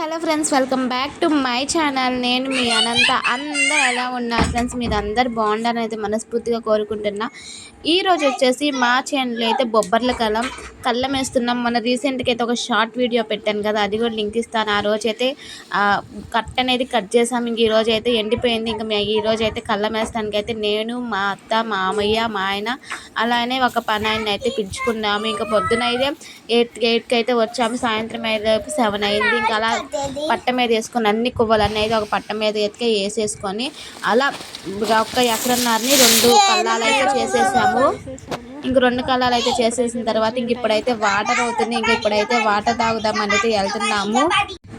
Hello friends welcome back to my channel. నేను మీ అనంత. అందరూ ఎలా ఉన్నారు ఫ్రెండ్స్? మీరు అందరు బాగుండాలని అయితే మనస్ఫూర్తిగా కోరుకుంటున్నా. ఈరోజు వచ్చేసి మా ఛానల్ అయితే బొబ్బర్ల కలం కళ్ళం వేస్తున్నాం. మన రీసెంట్గా అయితే ఒక షార్ట్ వీడియో పెట్టాను కదా అది కూడా లింక్ ఇస్తాను. ఆ రోజు అయితే కట్ అనేది కట్ చేసాం. ఇంక ఈరోజు అయితే ఎండిపోయింది. ఇంకా ఈ రోజు అయితే కళ్ళం వేస్తానికి అయితే నేను మా అత్త మామయ్య మా ఆయన అలానే ఒక పని ఆయన అయితే పిలుచుకున్నాము. ఇంకా పొద్దున అయితే ఎయిట్ ఎయిట్కి అయితే వచ్చాము. సాయంత్రం అయితే సెవెన్ అయింది. ఇంకా అలా పట్ట మీద వేసుకొని అన్ని కొవ్వలన్నీ అయితే ఒక పట్ట మీద ఎత్తికే వేసేసుకొని అలా ఒక ఎకరన్నరని రెండు కళ్ళాలు అయితే చేసేసాము. ఇంక రెండు కళ్ళాలు అయితే చేసేసిన తర్వాత ఇంక ఇప్పుడైతే వాటర్ అవుతుంది. ఇంక ఇప్పుడైతే వాటర్ తాగుదామని అయితే వెళ్తున్నాము.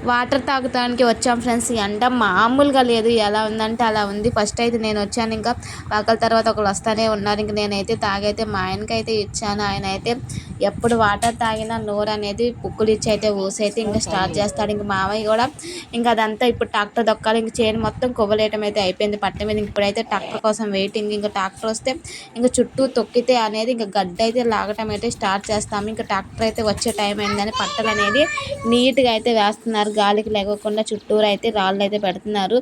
వాటర్ తాగుతానికి వచ్చాం ఫ్రెండ్స్. ఎండ మామూలుగా లేదు. ఎలా ఉందంటే అలా ఉంది. ఫస్ట్ అయితే నేను వచ్చాను. ఇంకా ఒకళ్ళ తర్వాత ఒకళ్ళు వస్తూనే ఉన్నారు. ఇంక నేనైతే తాగైతే మా ఆయనకి అయితే ఇచ్చాను. ఆయన అయితే ఎప్పుడు వాటర్ తాగినా నోరు అనేది పుక్కులు ఇచ్చి అయితే ఊసైతే ఇంకా స్టార్ట్ చేస్తాడు. ఇంక మామయ్య కూడా ఇంకా అదంతా ఇప్పుడు ట్రాక్టర్ దొక్కాలి. ఇంక చేను మొత్తం కొవ్వలేయటం అయితే అయిపోయింది పట్ట మీద. ఇప్పుడైతే ట్రాక్టర్ కోసం వెయిటింగ్ ఇంకా ట్రాక్టర్ వస్తే ఇంకా చుట్టూ తొక్కితే అనేది ఇంకా గడ్డ అయితే లాగటం అయితే స్టార్ట్ చేస్తాము. ఇంకా ట్రాక్టర్ అయితే వచ్చే టైం అయిందని పట్టలు అనేది నీట్గా అయితే వేస్తున్నారు. గాలికి లేకుండా చుట్టూరు అయితే రాళ్ళు అయితే పెడుతున్నారు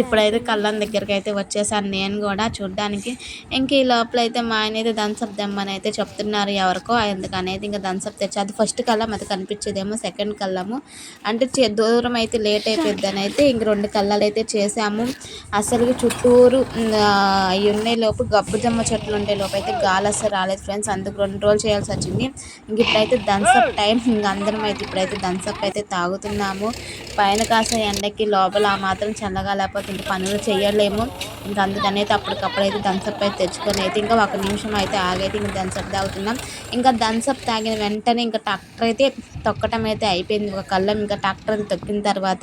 ఇప్పుడైతే కళ్ళం దగ్గరికి అయితే వచ్చేసాను నేను కూడా చూడడానికి. ఇంక ఈ లోపల అయితే మా ఆయన అయితే దంసప్ దెమ్మని అయితే చెప్తున్నారు ఎవరికో ఎందుకనేది ఇంకా దంసప్ తెచ్చి అది ఫస్ట్ కళ్ళం అది కనిపించేదేమో సెకండ్ కళ్ళము. అంటే దూరం అయితే లేట్ అయిపోద్ది అని అయితే ఇంక రెండు కళ్ళాలు అయితే చేసాము. అసలు చుట్టూరు అవి ఉన్నాయి లోపు గబ్బు జమ్మ చెట్లు ఉండే లోపు అయితే గాలి అసలు రాలేదు ఫ్రెండ్స్. అందుకు రెండు రోజులు చేయాల్సి వచ్చింది. ఇంక ఇప్పుడైతే థమ్స్అప్ టైం ఇంక అందరం అయితే ఇప్పుడైతే థమ్స్అప్ అయితే తాగుతున్నాము. పైన కాసే ఎండకి లోపల ఆ మాత్రం చల్లగా లేకపోతే ఇంకా పనులు చేయలేము ఇంకా అందుకని అయితే అప్పటికప్పుడు అయితే థమ్స్అప్ అయితే తెచ్చుకొని అయితే ఇంకా ఒక నిమిషం అయితే ఆగైతే ఇంకా థమ్స్అప్ తాగుతున్నాం. ఇంకా థమ్స్అప్ తాగిన వెంటనే ఇంకా ట్రాక్టర్ అయితే తొక్కటం అయితే అయిపోయింది. ఒక కళ్ళం ఇంకా ట్రాక్టర్ అది తొక్కిన తర్వాత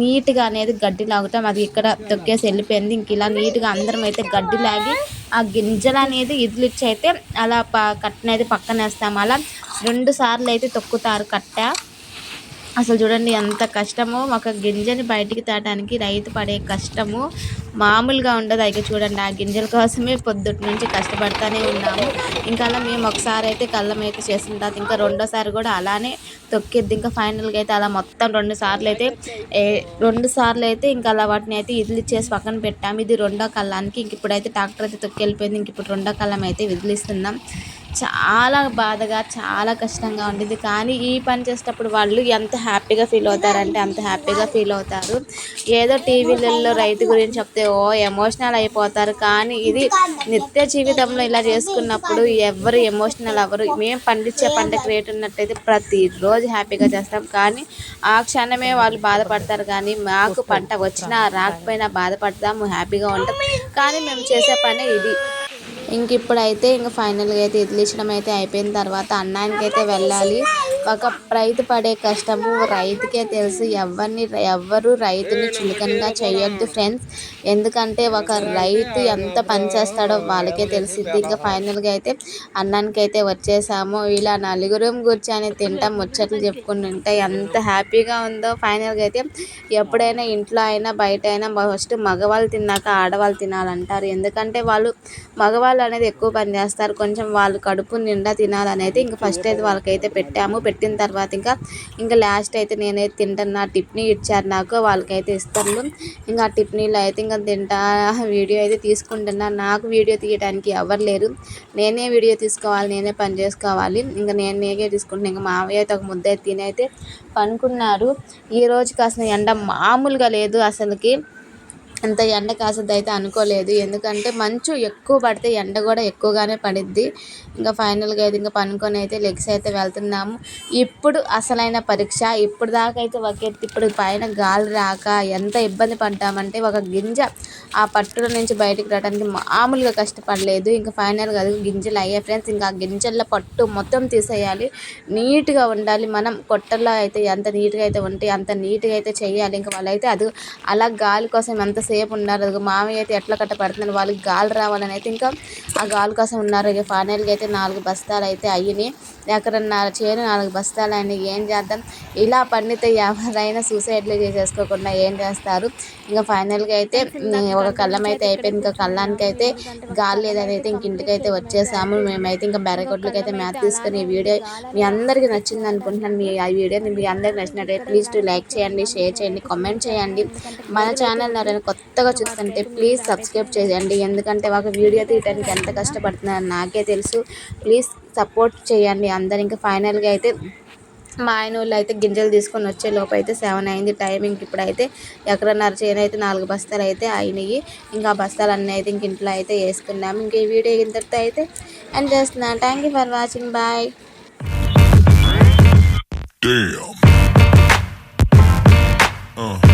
నీట్గా అనేది గడ్డి లాగుతాం. అది ఇక్కడ తొక్కేసి వెళ్ళిపోయింది. ఇంక ఇలా నీట్గా అందరం అయితే గడ్డి లాగి ఆ గింజలు అనేది ఇదిలిచ్చి అయితే అలా ప కట్టనైతే పక్కనేస్తాం. అలా రెండు సార్లు అయితే తొక్కుతారు కట్ట. అసలు చూడండి ఎంత కష్టమో. ఒక గింజని బయటికి తేటానికి రైతు పడే కష్టము మామూలుగా ఉండదు. అయితే చూడండి ఆ గింజల కోసమే పొద్దుటి నుంచి కష్టపడతానే ఉన్నాము. ఇంకా అలా మేము ఒకసారి అయితే కళ్ళం అయితే చేసిన తర్వాత ఇంకా రెండోసారి కూడా అలానే తొక్కిద్ది. ఇంకా ఫైనల్గా అయితే అలా మొత్తం రెండు సార్లు అయితే రెండు సార్లు అయితే ఇంకా అలా వాటిని అయితే ఇదిలిచ్చేసి పక్కన పెట్టాము. ఇది రెండో కళ్ళానికి. ఇంక ఇప్పుడైతే ట్రాక్టర్ అయితే తొక్కి వెళ్ళిపోయింది ఇంక ఇప్పుడు రెండో కళ్ళం అయితే విదిలిస్తున్నాం చాలా బాధగా చాలా కష్టంగా ఉండేది కానీ ఈ పని చేసేటప్పుడు వాళ్ళు ఎంత హ్యాపీగా ఫీల్ అవుతారంటే అంత హ్యాపీగా ఫీల్ అవుతారు. ఏదో టీవీలలో రైతు గురించి చెప్తే ఓ ఎమోషనల్ అయిపోతారు. కానీ ఇది నిత్య జీవితంలో ఇలా చేసుకున్నప్పుడు ఎవరు ఎమోషనల్ అవ్వరు. మేము పండించే పంటకు రేటు ఉన్నట్టయితే ప్రతిరోజు హ్యాపీగా చేస్తాం. కానీ ఆ క్షణమే వాళ్ళు బాధపడతారు. కానీ మాకు పంట వచ్చినా రాకపోయినా బాధపడతాము హ్యాపీగా ఉంటాం. కానీ మేము చేసే పని ఇది. ఇంక ఇప్పుడైతే ఇంక ఫైనల్గా అయితే ఇడ్లిచ్చడం అయితే అయిపోయిన తర్వాత అన్నానికి అయితే వెళ్ళాలి. ఒక రైతు పడే కష్టము రైతుకే తెలుసు. ఎవరిని ఎవరు రైతుని చులకనగా చేయొద్దు ఫ్రెండ్స్. ఎందుకంటే ఒక రైతు ఎంత పని చేస్తాడో వాళ్ళకే తెలిసిద్ది. ఇంకా ఫైనల్గా అయితే అన్నానికి అయితే వచ్చేసాము. ఇలా నలుగురం కూర్చొని తింటాం ముచ్చట్లు చెప్పుకుంటుంటే ఎంత హ్యాపీగా ఉందో. ఫైనల్గా అయితే ఎప్పుడైనా ఇంట్లో అయినా బయట అయినా ఫస్ట్ మగవాళ్ళు తిన్నాక ఆడవాళ్ళు తినాలంటారు. ఎందుకంటే వాళ్ళు మగవాళ్ళు అనేది ఎక్కువ పని చేస్తారు. కొంచెం వాళ్ళు కడుపు నిండా తినాలనేది ఇంకా ఫస్ట్ అయితే వాళ్ళకైతే పెట్టాము. పెట్టిన తర్వాత ఇంకా ఇంకా లాస్ట్ అయితే నేనైతే తింటాను. నా టిప్నీ ఇచ్చారు నాకు వాళ్ళకైతే ఇస్తాను ఇంకా ఆ టిఫిన్లో అయితే ఇంకా తింటా వీడియో అయితే తీసుకుంటున్నా. నాకు వీడియో తీయడానికి ఎవరు లేరు. నేనే వీడియో తీసుకోవాలి నేనే పని చేసుకోవాలి. ఇంకా నేను నేనే తీసుకుంటున్నాను ఇంకా మావయ్య అయితే ఒక ముద్ద అయితే తినైతే పనుకున్నారు పనుకున్నారు ఈరోజు కాసిన ఎండ మామూలుగా లేదు అసలుకి. అంత ఎండ కాసేది అయితే అనుకోలేదు. ఎందుకంటే మంచు ఎక్కువ పడితే ఎండ కూడా ఎక్కువగానే పడిద్ది. ఇంకా ఫైనల్గా అయితే ఇంకా పనుకొని అయితే లెగ్స్ అయితే వెళ్తున్నాము. ఇప్పుడు అసలైన పరీక్ష. ఇప్పుడు దాకా అయితే ఒక ఇప్పుడు పైన గాలి రాక ఎంత ఇబ్బంది పడ్డామంటే ఒక గింజ ఆ పట్టుల నుంచి బయటకు రావడానికి మామూలుగా కష్టపడలేదు. ఇంకా ఫైనల్గా అది గింజలు అయ్యాయి ఫ్రెండ్స్. ఇంకా ఆ గింజల్లో పట్టు మొత్తం తీసేయాలి. నీట్గా ఉండాలి మనం. కొట్టల్లో అయితే ఎంత నీట్గా అయితే ఉంటే అంత నీట్గా అయితే చేయాలి. ఇంకా వాళ్ళైతే అది అలా గాలి కోసం ఎంత సేపు ఉన్నారు? అదిగో మామయ్య అయితే ఎట్లా కట్ట పడుతున్నారు? వాళ్ళకి గాలి రావాలని అయితే ఇంకా ఆ గాలి కోసం ఉన్నారు. ఇక ఫైనల్గా అయితే నాలుగు బస్తాలు అయితే అయ్యినాయి ఎక్కడన్నా చేను నాలుగు బస్తాలు అయినాయి ఏం చేద్దాం? ఇలా పండితే ఎవరైనా సూసైడ్లు చేసేసుకోకుండా ఏం చేస్తారు? ఇంకా ఫైనల్గా అయితే ఒక కళ్ళం అయితే అయిపోయింది. ఇంకా కళ్ళానికి అయితే గాలి లేదని అయితే ఇంక ఇంటికి అయితే వచ్చేసాము. మేమైతే ఇంకా బెరగొడ్లకి అయితే మ్యాథ్ తీసుకొని ఈ వీడియో మీ అందరికీ నచ్చింది అనుకుంటున్నాను. మీ ఆ వీడియోని మీ అందరికి నచ్చినట్టయితే ప్లీజ్ టు లైక్ చేయండి షేర్ చేయండి కామెంట్ చేయండి. మన ఛానల్ ఎవరైనా కొత్తగా చూస్తుంటే ప్లీజ్ సబ్స్క్రైబ్ చేయండి. ఎందుకంటే ఒక వీడియో తీయడానికి ఎంత కష్టపడుతున్నారో నాకే తెలుసు. ప్లీజ్ సపోర్ట్ చేయండి అందరు. ఇంకా ఫైనల్గా అయితే మా ఆయన వాళ్ళు అయితే గింజలు తీసుకొని వచ్చే లోపు అయితే సెవెన్ అయింది. టైమింగ్ ఇప్పుడైతే ఎకరన్నర చేను అయితే నాలుగు బస్తాలు అయితే అయినాయి. ఇంకా ఆ బస్తాలు అన్నీ అయితే ఇంక ఇంట్లో అయితే వేసుకున్నాము ఇంక ఈ వీడియో ఇంతటితో అయితే ఎండ్ చేస్తున్నాను thank you for watching bye Damn. Uh.